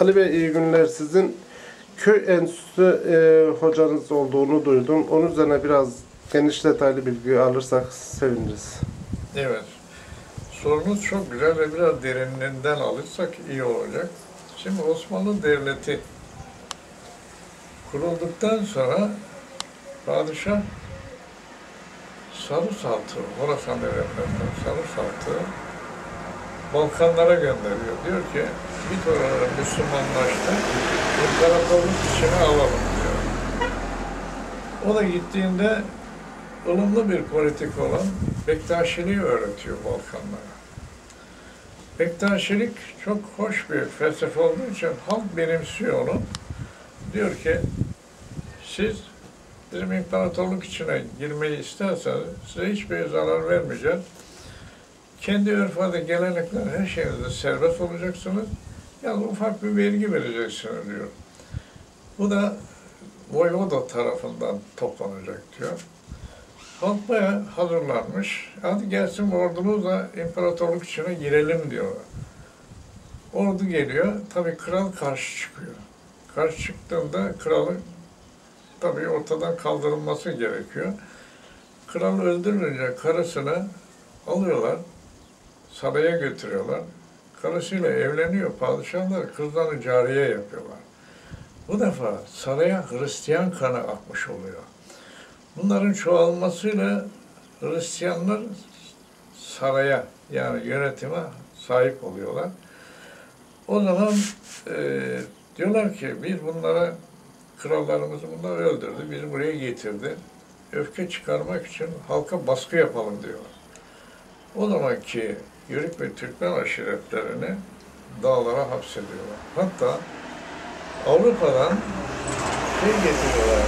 Ali Bey iyi günler. Sizin köy enstitüsü e, hocanız olduğunu duydum. Onun üzerine biraz geniş detaylı bilgi alırsak seviniriz. Evet. Sorunuz çok güzel ve biraz derinliğinden alırsak iyi olacak. Şimdi Osmanlı Devleti kurulduktan sonra padişah Sarı Saltı, Horasan devletlerinden Sarı Saltı Balkanlara gönderiyor. Diyor ki bir oraları Müslümanlaştı, imparatorluk içine alalım diyor. O da gittiğinde ılımlı bir politik olan Bektaşiliği öğretiyor Balkanlara. Bektaşilik çok hoş bir felsefe olduğu için halk benimsiyor onu. Diyor ki siz bizim imparatorluk içine girmeyi isterseniz size hiçbir zarar vermeyeceğiz. Kendi örf adı, gelenekler, her şeyinizde serbest olacaksınız. Yalnız ufak bir vergi vereceksiniz diyor. Bu da Voyvoda tarafından toplanacak diyor. Halk bayağı hazırlanmış. Hadi gelsin ordumuzla imparatorluk içine girelim diyorlar. Ordu geliyor. Tabii kral karşı çıkıyor. Karşı çıktığında kralın tabii ortadan kaldırılması gerekiyor. Kral öldürülünce karısını alıyorlar, saraya götürüyorlar. Karısıyla evleniyor. Padişahlar kızlarını cariye yapıyorlar. Bu defa saraya Hristiyan kanı akmış oluyor. Bunların çoğalmasıyla Hristiyanlar saraya yani yönetime sahip oluyorlar. O zaman e, diyorlar ki biz bunlara krallarımızı bunlar öldürdü, bizi buraya getirdi. Öfke çıkarmak için halka baskı yapalım diyorlar. O zamanki Yörük ve Türkmen aşiretlerini dağlara hapsediyorlar. Hatta Avrupa'dan şey getiriyorlar,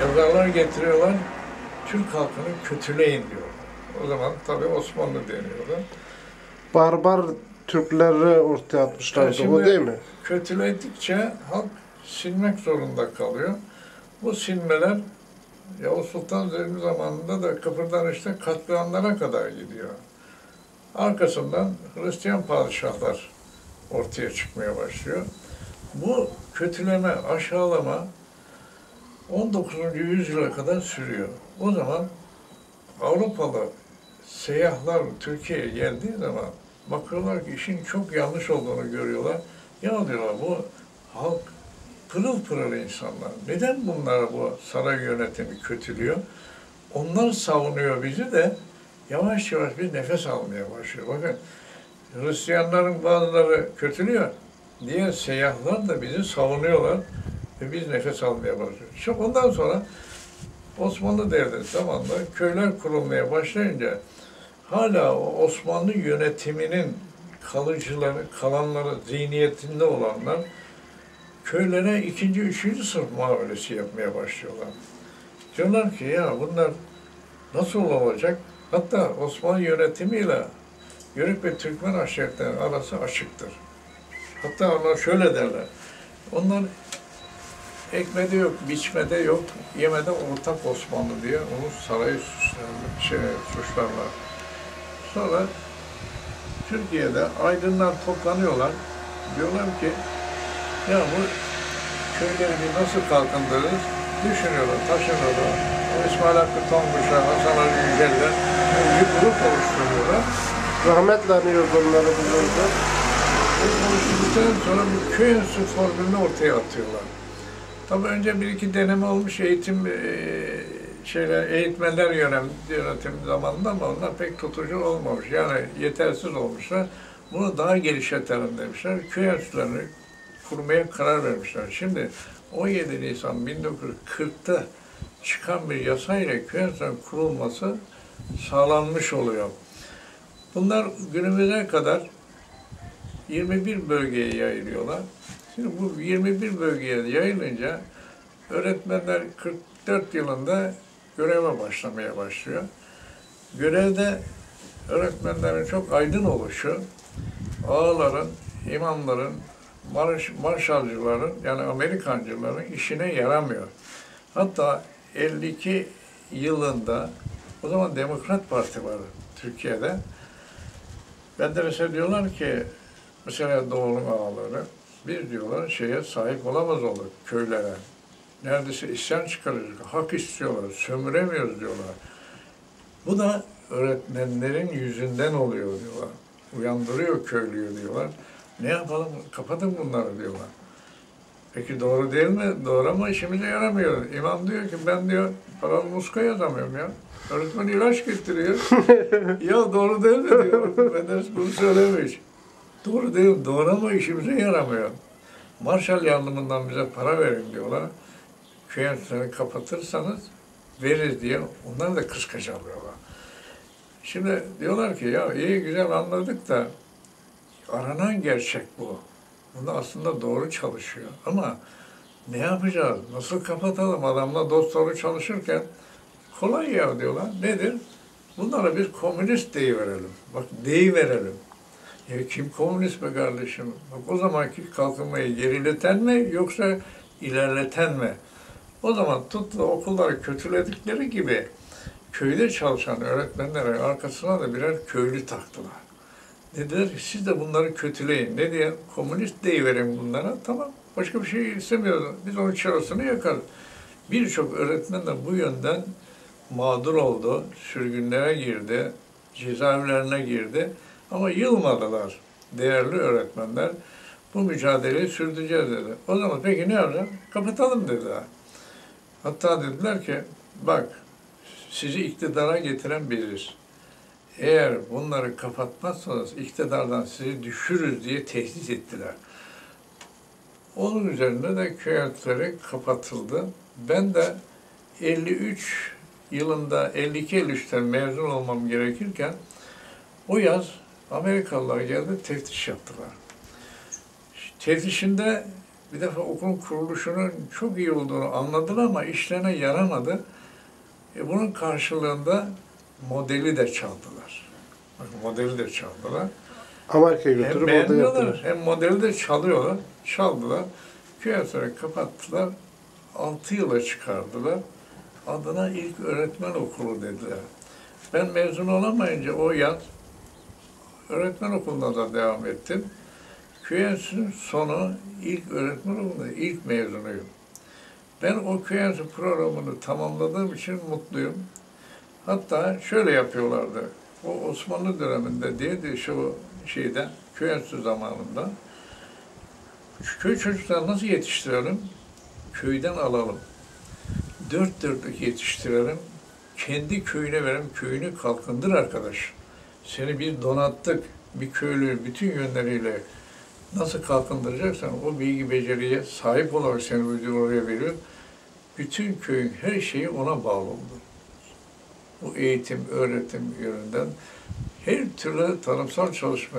yazarlar getiriyorlar, Türk halkını kötüleyin diyorlar. O zaman tabii Osmanlı deniyorlar. Barbar Türkleri ortaya atmışlardı. şimdi- o değil mi? Kötüledikçe halk silmek zorunda kalıyor. Bu silmeler Yavuz Sultan Selim zamanında da Kıpırdanış'ta katliamlara kadar gidiyor. Arkasından Hristiyan padişahlar ortaya çıkmaya başlıyor. Bu kötüleme, aşağılama 19. yüzyıla kadar sürüyor. O zaman Avrupalı seyyahlar Türkiye'ye geldiği zaman bakıyorlar ki işin çok yanlış olduğunu görüyorlar. Ya diyorlar bu halk pırıl pırıl insanlar. Neden bunlar bu saray yönetimi kötülüyor? Onlar savunuyor bizi de yavaş yavaş bir nefes almaya başlıyor. Bakın Hristiyanların bazıları kötülüyor. Diğer seyyahlar da bizi savunuyorlar ve biz nefes almaya başlıyoruz. İşte ondan sonra Osmanlı Devleti zamanında köyler kurulmaya başlayınca hala Osmanlı yönetiminin kalıcıları, kalanları, zihniyetinde olanlar köylere ikinci, üçüncü sınıf muamelesi yapmaya başlıyorlar. Diyorlar ki ya bunlar nasıl olacak? Hatta Osmanlı yönetimiyle Yörük ve Türkmen aşiretlerinin arası açıktır. Hatta onlar şöyle derler. Onlar ekmede yok, biçmede yok, yemede ortak Osmanlı diye onu sarayı suçlarlar. Şey, suçlarlar. Sonra Türkiye'de aydınlar toplanıyorlar. Diyorlar ki ya bu köyleri nasıl kalkındırırız? Düşünüyorlar, taşınıyorlar. İsmail Hakkı Tonguçlar, Hasan Ali Yüceller bir grup oluşturuyorlar. Rahmetle anıyoruz onları bu konuştuktan sonra bir köy enstitüsü formülünü ortaya atıyorlar. Tabii önce bir iki deneme olmuş eğitim eee, şeyler, eğitmenler yönem, yönetim zamanında ama onlar pek tutucu olmamış. Yani yetersiz olmuşlar. Bunu daha geliştirelim demişler. Köy enstitülerini kurmaya karar vermişler. Şimdi 17 Nisan 1940'ta çıkan bir yasayla enstitülerinin kurulması sağlanmış oluyor. Bunlar günümüze kadar 21 bölgeye yayılıyorlar. Şimdi bu 21 bölgeye yayılınca öğretmenler 44 yılında göreve başlamaya başlıyor. Görevde öğretmenlerin çok aydın oluşu, ağaların, imamların, marş, marşalcıların yani Amerikancıların işine yaramıyor. Hatta 52 yılında o zaman Demokrat Parti var Türkiye'de. Ben de mesela diyorlar ki mesela Doğu'nun ağaları biz diyorlar şeye sahip olamaz olduk köylere. Neredeyse isyan çıkaracak, hak istiyorlar, sömüremiyoruz diyorlar. Bu da öğretmenlerin yüzünden oluyor diyorlar. Uyandırıyor köylüyü diyorlar. Ne yapalım? Kapatın bunları diyorlar. Peki doğru değil mi? Doğru ama işimize yaramıyor. İmam diyor ki ben diyor paralı muska yazamıyorum ya. Öğretmen ilaç getiriyor. ya doğru değil mi diyor. Ben de bunu söylemiş. Doğru değil, doğru ama işimize yaramıyor. Marshall yardımından bize para verin diyorlar. Köy enstitülerini kapatırsanız veririz diye onlar da kıskaç alıyorlar. Şimdi diyorlar ki ya iyi güzel anladık da aranan gerçek bu. Bunda aslında doğru çalışıyor. Ama ne yapacağız? Nasıl kapatalım? Adamla dost doğru çalışırken kolay ya diyorlar. Nedir? Bunlara bir komünist deyiverelim. Bak deyiverelim. Ya kim komünist be kardeşim? Bak o zamanki kalkınmayı gerileten mi yoksa ilerleten mi? O zaman tuttu okulları kötüledikleri gibi köyde çalışan öğretmenlere arkasına da birer köylü taktılar. Dediler ki siz de bunları kötüleyin. Ne diye? Komünist deyiverin bunlara. Tamam. Başka bir şey istemiyoruz. Biz onun çarosunu yakarız. Birçok öğretmen de bu yönden mağdur oldu. Sürgünlere girdi. Cezaevlerine girdi. Ama yılmadılar değerli öğretmenler. Bu mücadeleyi sürdüreceğiz dedi. O zaman peki ne yapacağız? Kapatalım dediler. Hatta dediler ki bak sizi iktidara getiren biziz. Eğer bunları kapatmazsanız iktidardan sizi düşürürüz diye tehdit ettiler. Onun üzerine de köy enstitüleri kapatıldı. Ben de 53 yılında 52-53'ten mezun olmam gerekirken o yaz Amerikalılar geldi teftiş yaptılar. Teftişinde bir defa okulun kuruluşunun çok iyi olduğunu anladılar ama işlerine yaramadı. E bunun karşılığında modeli de çaldılar. Bakın modeli de çaldılar. Amerika'ya Hem götürüp orada beğenmiyorlar yaptılar. hem modeli de çalıyorlar. Çaldılar. Köy sonra kapattılar. 6 yıla çıkardılar. Adına ilk öğretmen okulu dediler. Ben mezun olamayınca o yaz öğretmen okuluna da devam ettim. Köy enstitüsünün sonu ilk öğretmen okulunda ilk mezunuyum. Ben o köy enstitüsü programını tamamladığım için mutluyum. Hatta şöyle yapıyorlardı. O Osmanlı döneminde diye şu şeyde köy enstitüsü zamanında köy çocuklarını nasıl yetiştirelim? Köyden alalım. Dört dörtlük yetiştirelim. Kendi köyüne verelim. Köyünü kalkındır arkadaş. Seni bir donattık. Bir köylü bütün yönleriyle nasıl kalkındıracaksan o bilgi beceriye sahip olarak seni oraya veriyor. Bütün köyün her şeyi ona bağlı oldu. Bu eğitim, öğretim yönünden her türlü tanımsal çalışma.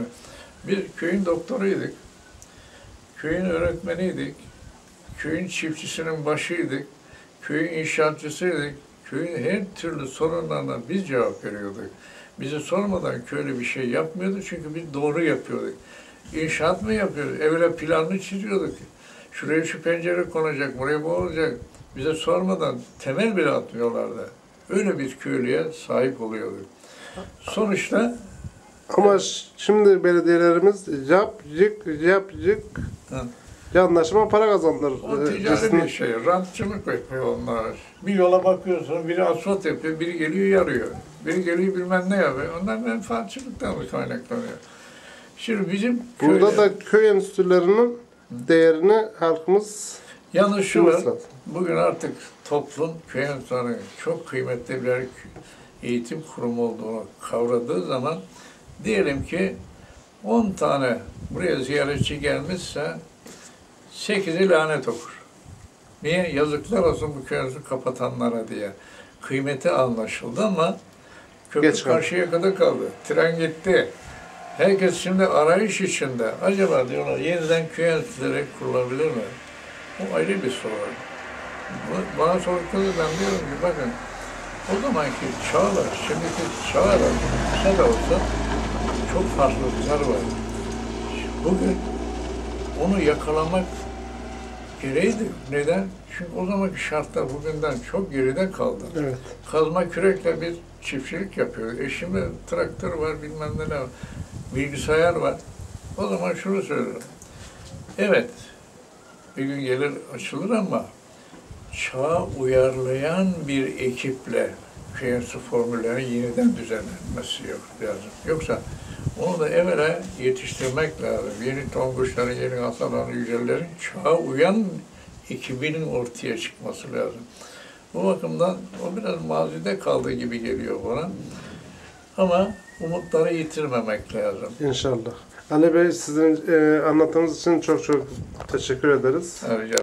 Bir köyün doktoruydik, köyün öğretmeniydik, köyün çiftçisinin başıydık, köyün inşaatçısıydık, köyün her türlü sorunlarına biz cevap veriyorduk. Bizi sormadan köylü bir şey yapmıyordu çünkü biz doğru yapıyorduk. İnşaat mı yapıyoruz? Evre planını çiziyorduk. Şuraya şu pencere konacak, buraya bu olacak. Bize sormadan temel bile atmıyorlardı. Öyle bir köylüye sahip oluyorduk. Sonuçta Ama şimdi belediyelerimiz yapcık yapcık Hı. yandaşıma para kazandır. o ticari bir şey, rantçılık yapıyor onlar. Bir yola bakıyorsun, biri asfalt yapıyor, biri geliyor yarıyor. Biri geliyor bilmem ne yapıyor. Onlar menfaatçılıktan kaynaklanıyor. Şimdi bizim Burada köyde- da köy enstitülerinin değerini halkımız Yalnız şu var, bugün artık toplum köy enstitülerinin çok kıymetli birer eğitim kurumu olduğunu kavradığı zaman diyelim ki 10 tane buraya ziyaretçi gelmişse 8'i lanet okur. Niye? Yazıklar olsun bu köy enstitüsü kapatanlara diye. Kıymeti anlaşıldı ama köprü Geç karşıya kadar kaldı. Tren gitti. Herkes şimdi arayış içinde. Acaba diyorlar yeniden köy enstitüleri kurulabilir mi? O ayrı bir soru. Bu- Bana sordukları ben diyorum ki bakın o zamanki çağla şimdiki çağla kısa da olsa çok farklılıklar var. Bugün onu yakalamak gereğiydi. Neden? Çünkü o zamanki şartlar bugünden çok geride kaldı. Evet. Kazma kürekle bir çiftçilik yapıyor. E şimdi traktör var, bilmem ne ne var. Bilgisayar var. O zaman şunu söylüyorum. Evet, bir gün gelir açılır ama çağa uyarlayan bir ekiple köy su yeniden düzenlenmesi yok lazım. Yoksa onu da evvela yetiştirmek lazım. Yeni tonguçların, yeni hastaların, yücellerin çağa uyan ekibinin ortaya çıkması lazım. Bu bakımdan o biraz mazide kaldığı gibi geliyor bana. Ama umutları yitirmemek lazım. İnşallah. Ali Bey sizin e, anlattığınız için çok çok teşekkür ederiz. Rica